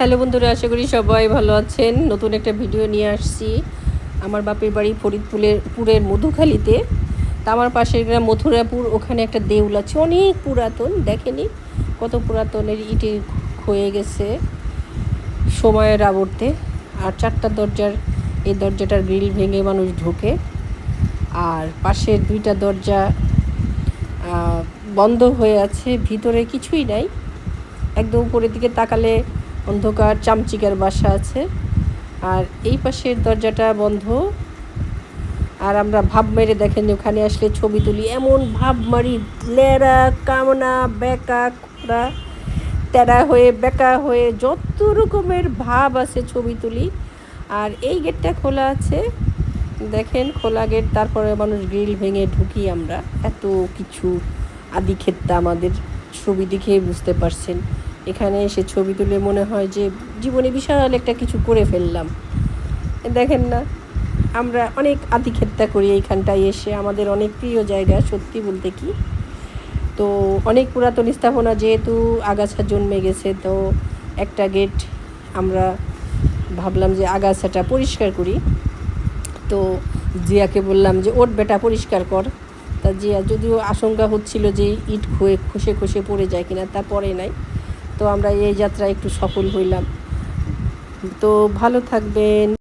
Hello বন্ধুরা, আশা করি সবাই ভালো আছেন। নতুন একটা ভিডিও নিয়ে আসছি। আমার বাপের বাড়ি ফরিদপুরের, পুরের মধুখালীতে। তা আমার পাশের গ্রাম মথুরাপুর, ওখানে একটা দেউল আছে, অনেক পুরাতন, দেখেনি? কত পুরাতনের ইটে হয়ে গেছে সময়ের আবর্তে। আর চারটা দরজার, এই দরজাটার গ্রিল ভেঙে মানুষ ঢোকে। আর পাশের দুইটা দরজা বন্ধ হয়ে আছে, ভিতরে কিছুই নাই। একদম উপরের দিকে তাকালে অন্ধকার, চামচিকার বাসা আছে। আর এই পাশের দরজাটা বন্ধ। আর আমরা ভাব মেরে দেখেন ওখানে আসলে ছবি তুলি। এমন ভাব মারি লেরা কামনা, বেকা খোড়া তেরা হয়ে, বেকা হয়ে যত রকমের ভাব আছে ছবি তুলি। আর এই গেটটা খোলা আছে। দেখেন, খোলা গেট, তারপরে মানুষ গ্রিল ভেঙে ঢুকি আমরা। এত কিছু আদি ক্ষেত্রে আমাদের ছবি দেখেই বুঝতে পারছেন। এখানে এসে ছবি তুলে মনে হয় যে জীবনে বিশাল একটা কিছু করে ফেললাম। দেখেন না, আমরা অনেক আতিক্ষেত্তা করি এইখানটায় এসে, আমাদের অনেক প্রিয় জায়গা, সত্যি বলতে কি। তো অনেক পুরাতন স্থাপনা যেহেতু আগাছা জন্মে গেছে, তো একটা গেট আমরা ভাবলাম যে আগাছাটা পরিষ্কার করি। তো জিয়াকে বললাম যে ওর বেটা, পরিষ্কার কর। তা জিয়া, যদিও আশঙ্কা হচ্ছিল যে ইট খুয়ে, খসে খসে পড়ে যায় কিনা, তা পড়ে নাই। তো আমরা এই যাত্রা একটু সফল হইলাম। তো ভালো থাকবেন।